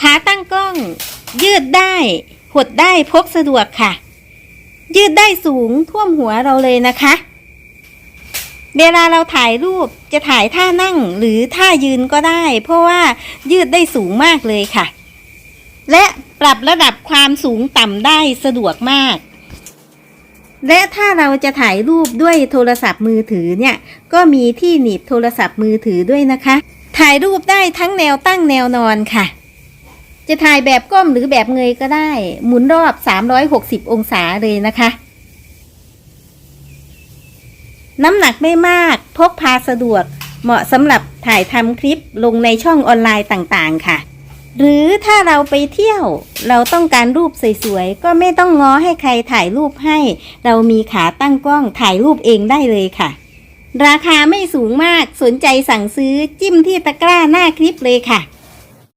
ขาตั้งกล้อง ยืดได้ หดได้พกสะดวกค่ะ ยืดได้สูงท่วมหัวเราเลยนะคะ เวลาเราถ่ายรูปจะถ่ายท่านั่งหรือท่ายืนก็ได้ เพราะว่ายืดได้สูงมากเลยค่ะ และปรับระดับความสูงต่ำได้สะดวกมาก และถ้าเราจะถ่ายรูปด้วยโทรศัพท์มือถือเนี่ย ก็มีที่หนีบโทรศัพท์มือถือด้วยนะคะ ถ่ายรูปได้ทั้งแนวตั้งแนวนอนค่ะ จะถ่ายแบบก้มหรือแบบเงยก็ได้ หมุนรอบ 360 องศาเลยนะคะ น้ำหนักไม่มาก พกพาสะดวก เหมาะสำหรับถ่ายทำคลิปลงในช่องออนไลน์ต่างๆ ค่ะ หรือถ้าเราไปเที่ยว เราต้องการรูปสวยๆ ก็ไม่ต้องง้อให้ใครถ่ายรูปให้ เรามีขาตั้งกล้องถ่ายรูปเองได้เลยค่ะ ราคาไม่สูงมาก สนใจสั่งซื้อจิ้มที่ตะกร้าหน้าคลิปเลยค่ะ